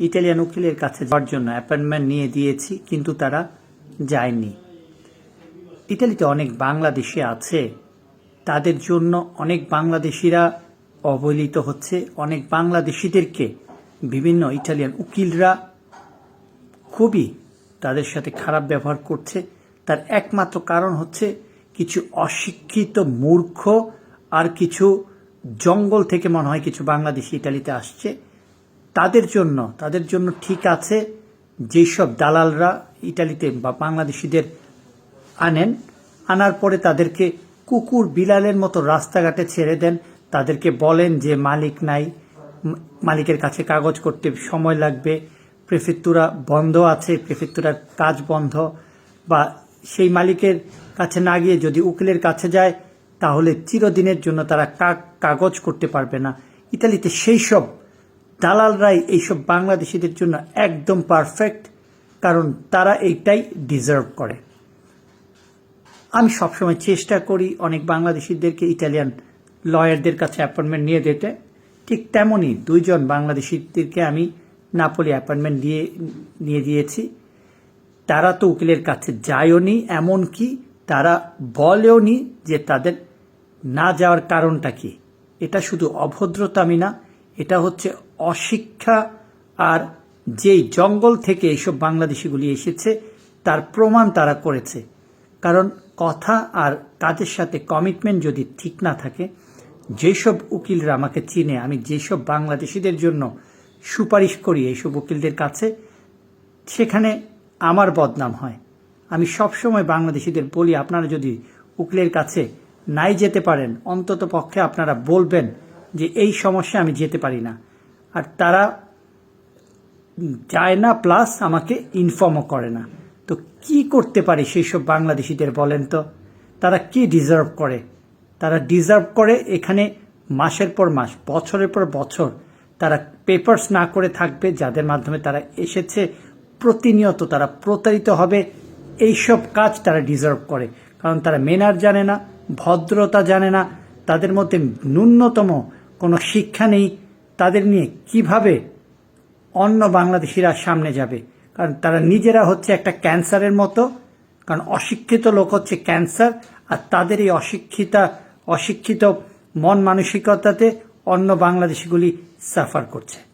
Italian উকিলের কাছে যাওয়ার জন্য অ্যাপয়েন্টমেন্ট নিয়ে দিয়েছি, কিন্তু তারা যায়নি। ইটালিতে অনেক বাংলাদেশি আছে, তাদের জন্য অনেক বাংলাদেশিরা অবহেলিত হচ্ছে, অনেক বাংলাদেশিদেরকে বিভিন্ন ইটালিয়ান উকিলরা খুবই তাদের সাথে খারাপ ব্যবহার করছে। তার একমাত্র কারণ হচ্ছে কিছু অশিক্ষিত মূর্খ আর কিছু জঙ্গল থেকে মনে হয় কিছু বাংলাদেশি ইটালিতে আসছে। তাদের জন্য তাদের জন্য ঠিক আছে যেসব দালালরা ইটালিতে বা বাংলাদেশিদের আনেন। আনার পরে তাদেরকে কুকুর বিলালের মতো রাস্তাঘাটে ছেড়ে দেন। তাদেরকে বলেন যে, মালিক নাই, মালিকের কাছে কাগজ করতে সময় লাগবে, প্রেফেক্তুরা বন্ধ আছে, প্রেফেক্তুরার কাজ বন্ধ। বা সেই মালিকের কাছে না গিয়ে যদি উকিলের কাছে যায়, তাহলে চিরদিনের জন্য তারা কাগজ করতে পারবে না। ইতালিতে সেই সব দালালরাই এইসব বাংলাদেশিদের জন্য একদম পারফেক্ট কারণ তারা এইটাই ডিজার্ভ করে। আমি সবসময় চেষ্টা করি অনেক বাংলাদেশিদেরকে, ইটালিয়ান লয়ারদের কাছে অ্যাপয়েন্টমেন্ট নিয়ে দিতে ঠিক তেমনই দুইজন বাংলাদেশিদেরকে আমি নাপোলি অ্যাপয়েন্টমেন্ট দিয়ে, নিয়ে দিয়েছি। তারা তো উকিলের কাছে যায়ওনি এমনকি তারা বলেও নি যে তাদের না যাওয়ার কারণটা কি। এটা শুধু অভদ্রতামি না, এটা হচ্ছে অশিক্ষা আর যেই জঙ্গল থেকে এইসব বাংলাদেশিগুলি এসেছে, তার প্রমাণ তারা করেছে। কারণ কথা আর কাজের সাথে কমিটমেন্ট যদি ঠিক না থাকে, যেসব উকিলরা আমাকে চিনে, আমি যেসব বাংলাদেশিদের জন্য সুপারিশ করি এইসব উকিলদের কাছে, সেখানে আমার বদনাম হয়। আমি সবসময় বাংলাদেশিদের বলি, আপনারা যদি উকিলের কাছে নাই যেতে পারেন অন্তত পক্ষে আপনারা বলবেন যে এই সমস্যা আমি যেতে পারি না। আর তারা যায় না প্লাস আমাকে ইনফর্মও করে না। তো কি করতে পারি সেই সব বাংলাদেশিদের বলেন তো? তারা কি ডিজার্ভ করে? তারা ডিজার্ভ করে এখানে মাসের পর মাস, বছরের পর বছর তারা পেপার্স না করে থাকবে, যাদের মাধ্যমে তারা এসেছে, প্রতিনিয়ত তারা প্রতারিত হবে, এইসব কাজ তারা ডিজার্ভ করে। কারণ তারা মেনার জানে না, ভদ্রতা জানে না, তাদের মধ্যে ন্যূনতম কোনো শিক্ষা নেই তাদের নিয়ে কীভাবে অন্য বাংলাদেশিরা সামনে যাবে? কারণ তারা নিজেরা হচ্ছে একটা ক্যান্সারের মতো, কারণ অশিক্ষিত লোক হচ্ছে ক্যান্সার, আর তাদের এই অশিক্ষিতা, অশিক্ষিত মন মানসিকতাতে অন্য বাংলাদেশিগুলি সাফার করছে।